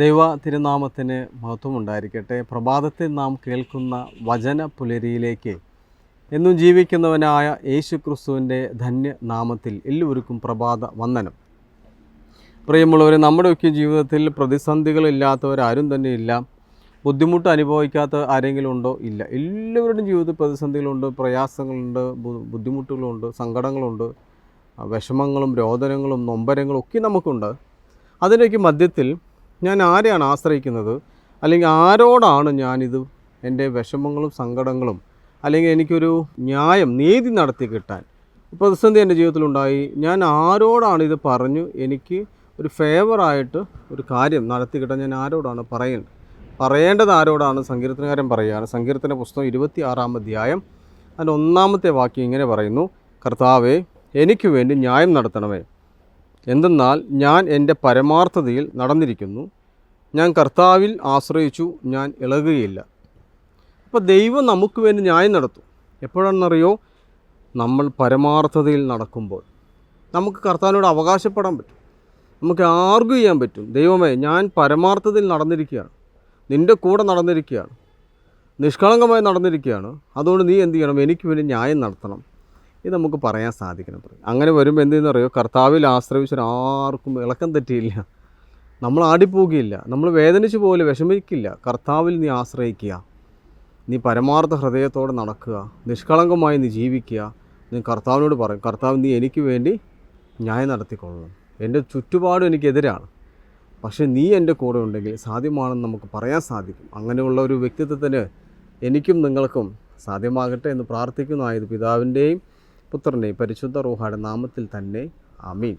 ദൈവ തിരുനാമത്തിന് മഹത്വമുണ്ടായിരിക്കട്ടെ. പ്രഭാതത്തിൽ നാം കേൾക്കുന്ന വചന പുലരിയിലേക്ക് എന്നും ജീവിക്കുന്നവനായ യേശു ക്രിസ്തുവിന്റെ ധന്യനാമത്തിൽ എല്ലാവർക്കും പ്രഭാത വന്ദനം. പ്രിയമുള്ളവർ നമ്മുടെയൊക്കെ ജീവിതത്തിൽ പ്രതിസന്ധികളില്ലാത്തവരാരും തന്നെ ഇല്ല ബുദ്ധിമുട്ട് അനുഭവിക്കാത്ത ആരെങ്കിലും ഉണ്ടോ ഇല്ല. എല്ലാവരുടെയും ജീവിതത്തിൽ പ്രതിസന്ധികളുണ്ട് പ്രയാസങ്ങളുണ്ട് ബുദ്ധിമുട്ടുകളുണ്ട് സങ്കടങ്ങളുണ്ട് വിഷമങ്ങളും രോദനങ്ങളും നൊമ്പരങ്ങളും ഒക്കെ നമുക്കുണ്ട്. അതിന്റെയൊക്കെ മധ്യത്തിൽ ഞാൻ ആരെയാണ് ആശ്രയിക്കുന്നത്? അല്ലെങ്കിൽ ആരോടാണ് ഞാനിത് എന്റെ വിഷമങ്ങളും സങ്കടങ്ങളും അല്ലെങ്കിൽ എനിക്കൊരു ന്യായം നീതി നടത്തി കിട്ടാൻ? പ്രതിസന്ധി എന്റെ ജീവിതത്തിലുണ്ടായി. ഞാൻ ആരോടാണ് ഇത് പറഞ്ഞു? എനിക്ക് ഒരു ഫേവറായിട്ട് ഒരു കാര്യം നടത്തി കിട്ടാൻ ഞാൻ ആരോടാണ് പറയേണ്ടത്? പറയേണ്ടത് ആരോടാണ്? സങ്കീർത്തനകാരൻ പറയുകയാണ്. സങ്കീർത്തന പുസ്തകം ഇരുപത്തി ആറാം അധ്യായം അതിന്റെ ഒന്നാമത്തെ വാക്യം ഇങ്ങനെ പറയുന്നു. കർത്താവേ എനിക്ക് വേണ്ടി ന്യായം നടത്തണമേ. എന്തെന്നാൽ ഞാൻ എന്റെ പരമാർത്ഥതയിൽ നടന്നിരിക്കുന്നു. ഞാൻ കർത്താവിൽ ആശ്രയിച്ചു ഞാൻ ഇളകുകയില്ല. അപ്പോൾ ദൈവം നമുക്ക് വേണ്ടി ന്യായം നടത്തും. എപ്പോഴാണെന്നറിയോ? നമ്മൾ പരമാർത്ഥതയിൽ നടക്കുമ്പോൾ. നമുക്ക് കർത്താവിനോട് അവകാശപ്പെടാൻ പറ്റും. നമുക്ക് ആർഗ്യൂ ചെയ്യാൻ പറ്റും. ദൈവമേ ഞാൻ പരമാർത്ഥതയിൽ നടന്നിരിക്കുകയാണ്. നിന്റെ കൂടെ നടന്നിരിക്കുകയാണ്. നിഷ്കളങ്കമായി നടന്നിരിക്കുകയാണ്. അതുകൊണ്ട് നീ എന്ത് ചെയ്യണം? എനിക്ക് വേണ്ടി ന്യായം നടത്തണം. ഇത് നമുക്ക് പറയാൻ സാധിക്കണം. അങ്ങനെ വരുമ്പോൾ എന്തെന്നറിയോ കർത്താവിൽ ആശ്രയിച്ചൊരാർക്കും ഇളക്കം തെറ്റിയില്ല. നമ്മൾ ആടിപ്പോകുകയില്ല നമ്മൾ വേദനിച്ചു പോലെ വിഷമിക്കില്ല. കർത്താവിൽ നീ ആശ്രയിക്കുക. നീ പരമാർത്ഥ ഹൃദയത്തോടെ നടക്കുക. നിഷ്കളങ്കമായി നീ ജീവിക്കുക. നീ കർത്താവിനോട് പറയും കർത്താവ് നീ എനിക്ക് വേണ്ടി ന്യായം നടത്തിക്കൊള്ളണം. എന്റെ ചുറ്റുപാടും എനിക്കെതിരാണ് പക്ഷേ നീ എന്റെ കൂടെ ഉണ്ടെങ്കിൽ സാധ്യമാണെന്ന് നമുക്ക് പറയാൻ സാധിക്കും. അങ്ങനെയുള്ള ഒരു വ്യക്തിത്വത്തിന് എനിക്കും നിങ്ങൾക്കും സാധ്യമാകട്ടെ എന്ന് പ്രാർത്ഥിക്കുന്നതായത് പിതാവിന്റെയും പുത്രന്റെയും പരിശുദ്ധ റൂഹായുടെ നാമത്തിൽ തന്നെ. അമീൻ